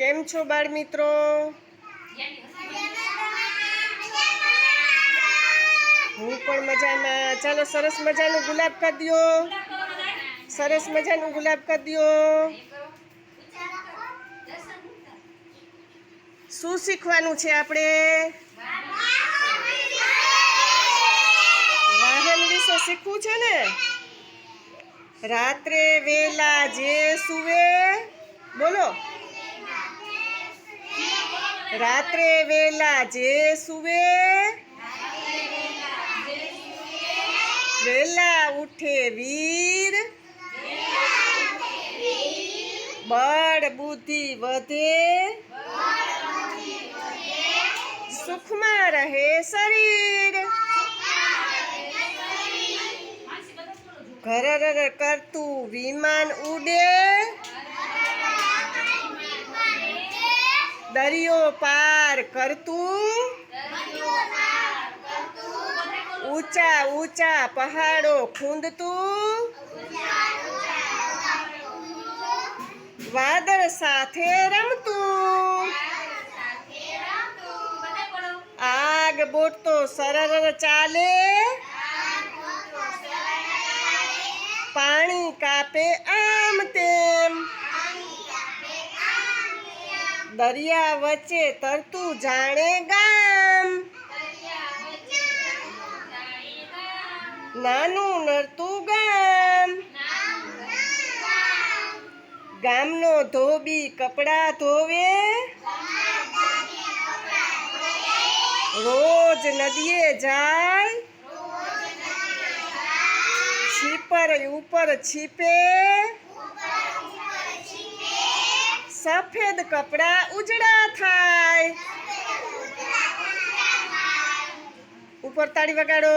કેમ છો બાળ મિત્રો હું પણ મજામાં. ચાલો સરસ મજાનું ગુલાબ કરી સરસ મજાનું ગુલાબ કરી શું શીખવાનું છે આપણે? વાહન વિશે શીખવું છે ને? રાત્રે વેલા જે સુવે, બોલો. રાત્રે વેલા જે સુવે વેલા ઉઠે વીર બળ બુદ્ધિ વધે સુખમાં રહે શરીર ઘર કરતું વિમાન ઉડે દરિયો પાર કરતું ઊંચા ઊંચા પહાડો ખૂંદતું વાદળ સાથે રમતું આગ બોટતો સરળ ચાલે. પાણી કાપે દરિયા વચ્ચે તરતું જાણે ગામ. નાનું નરતું ગામ. ગામનો ધોબી કપડા ધોવે. રોજ નદીએ જાય. છીપર ઉપર છીપે. સફેદ કપડા ઉજળા થાય. ઉપર તાળી વગાડો.